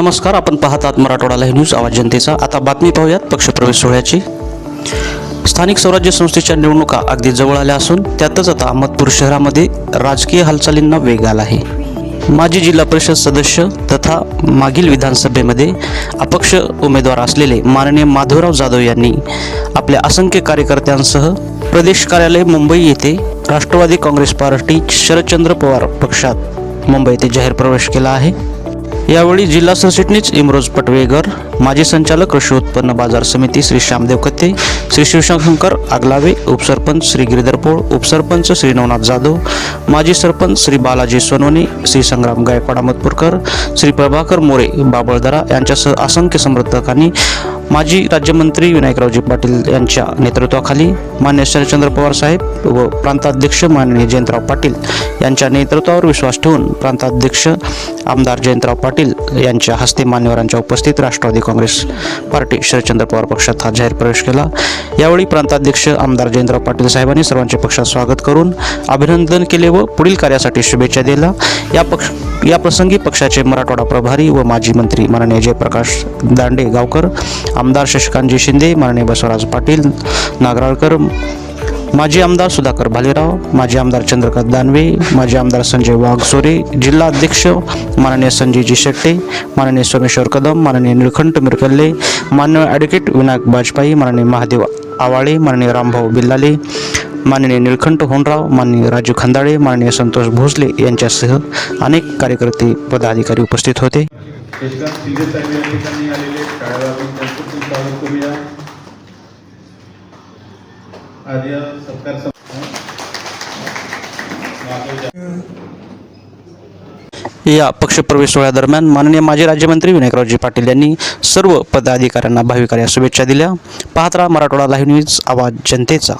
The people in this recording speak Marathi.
नमस्कार आपण पाहतात मराठवाडा लाईव्ह न्यूज आवाज जनतेचा. आता बातमी पाहूयात पक्षप्रवेश सोहळ्याची. स्थानिक स्वराज्य संस्थेच्या निवडणुका अगदी जवळ आल्या असून त्यातच आता अहमदपूर शहरामध्ये राजकीय हालचालींना वेग आला आहे. माजी जिल्हा परिषद सदस्य तथा मागील विधानसभेमध्ये अपक्ष उमेदवार असलेले माननीय माधवराव जाधव यांनी आपल्या असंख्य कार्यकर्त्यांसह प्रदेश कार्यालय मुंबई येथे राष्ट्रवादी काँग्रेस पार्टी शरदचंद्र पवार पक्षात मुंबई येथे जाहीर प्रवेश केला आहे. यावेळी जिल्हा सरचिटणीस इमरोज पटवेगर माजी संचालक कृषी उत्पन्न बाजार समिती श्री श्यामदेव कत्ते श्री शिवशंकर आगलावे उपसरपंच श्री गिरीधर पोळ उपसरपंच श्री नवनाथ जाधव माजी सरपंच श्री बालाजी सोनवणे श्री संग्राम गायकवाड अहमदपूरकर श्री प्रभाकर मोरे बाबळदरा यांच्यासह असंख्य समर्थकांनी माजी राज्यमंत्री विनायकरावजी पाटील यांच्या नेतृत्वाखाली मान्य शरदचंद्र पवार साहेब व प्रांताध्यक्ष माननीय जयंतराव पाटील यांच्या नेतृत्वावर विश्वास ठेवून प्रांताध्यक्ष आमदार जयंतराव पाटील यांच्या हस्ते मान्यवरांच्या उपस्थित राष्ट्रवादी काँग्रेस पार्टी शरदचंद्र पवार पक्षात हा जाहीर प्रवेश केला. यावेळी प्रांताध्यक्ष आमदार जयंतराव पाटील साहेबांनी सर्वांचे पक्षात स्वागत करून अभिनंदन केले व पुढील कार्यासाठी शुभेच्छा दिल्या. या पक्ष या प्रसंगी पक्षाचे मराठवाडा प्रभारी व माजी मंत्री माननीय जयप्रकाश दांडे गावकर आमदार शशिकांतजी शिंदे माननीय बसवराज पाटील नागराळकर माजी आमदार सुधाकर भालेराव माजी आमदार चंद्रकांत दानवे माजी आमदार संजय वाघसोरे जिल्हा अध्यक्ष माननीय संजयजी शेट्टे माननीय सोमेश्वर कदम माननीय निळखंठ मिरकल्ले माननीय ॲडव्होकेट विनायक बाजपाई माननीय महादेव आवाळे माननीय रामभाऊ बिल्लाले माननीय निळकंठ होनराव माननीय राजू खंदाळे माननीय संतोष भोसले यांच्यासह अनेक कार्यकर्ते पदाधिकारी उपस्थित होते. या पक्षप्रवेश सोहळ्यादरम्यान माननीय माजी राज्यमंत्री विनायकरावजी पाटील यांनी सर्व पदाधिकाऱ्यांना भाविकार्या शुभेच्छा दिल्या. पाहत राहा मराठवाडा लाईव्ह न्यूज आवाज जनतेचा.